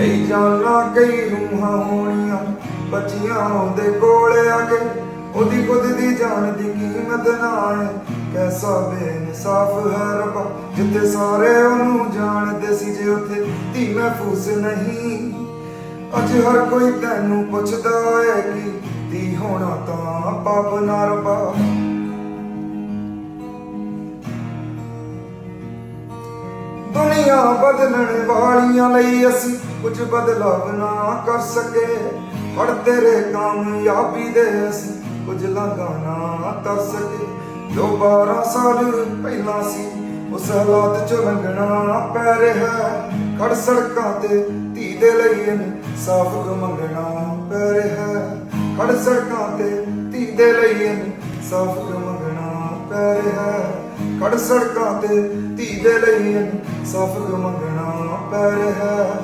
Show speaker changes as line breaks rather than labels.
ਕਈ ਜਾਨਾਂ, ਕਈ ਰੂਹਾਂ ਹੋਣੀਆਂ, ਬੱਚੀਆਂ ਉਹਦੇ ਕੋਲ ਆ ਕੇ ਉਹਦੀ ਖੁਦ ਦੀ ਜਾਨ ਦੀ ਕੀਮਤ ਨਾ ਹੈ ਕੈਸਾ ਬੇਇਨਸਾਫ ਹੈ ਰੱਬਾ, ਜਿੱਥੇ ਸਾਰੇ ਉਹਨੂੰ ਜਾਣਦੇ ਸੀ ਜੇ ਉੱਥੇ ਧੀ ਮਹਿਫੂਜ਼ ਨਹੀਂ। ਅੱਜ ਹਰ ਕੋਈ ਤੈਨੂੰ ਪੁੱਛਦਾ ਏ ਕਿ ਧੀ ਹੋਣਾ ਤਾਂ ਪਾਪ ਨਾ ਰੱਬਾ। ਦੁਨੀਆ ਬਦਲਣ ਵਾਲੀਆਂ ਲਈ ਅਸੀਂ ਕੁਝ ਬਦਲਾਵ ਨਾ ਕਰ ਸਕੇ। ਹੜ ਤੇਰੇ ਕਾਮਯਾਬੀ ਦੇ ਅਸੀਂ ਕੁਝ ਲਾਂਘਾ ਕਰ ਸਕੇ। ਜੋ 12 ਸਾਲ ਪਹਿਲਾਂ ਸੀ, ਉਸ ਹਾਲਾਤ ਚ ਲੰਘਣਾ ਪੈ ਰਿਹਾ ਖੜ ਸੜਕਾਂ ਤੇ ਧੀ ਦੇ ਲਈ ਸਾਫ਼ ਮੰਗਣਾ ਪੈ ਰਿਹਾ ਖੜ ਸੜਕਾਂ ਤੇ ਧੀ ਦੇ ਲਈ ਸਾਫ਼ ਮੰਗਣਾ ਪੈ ਰਿਹਾ ਹੈ। ਸੜਕਾਂ ਤੇ ਧੀ ਦੇ ਲਈ ਸਾਫ਼ ਮੰਗਣਾ ਪੈ ਰਿਹਾ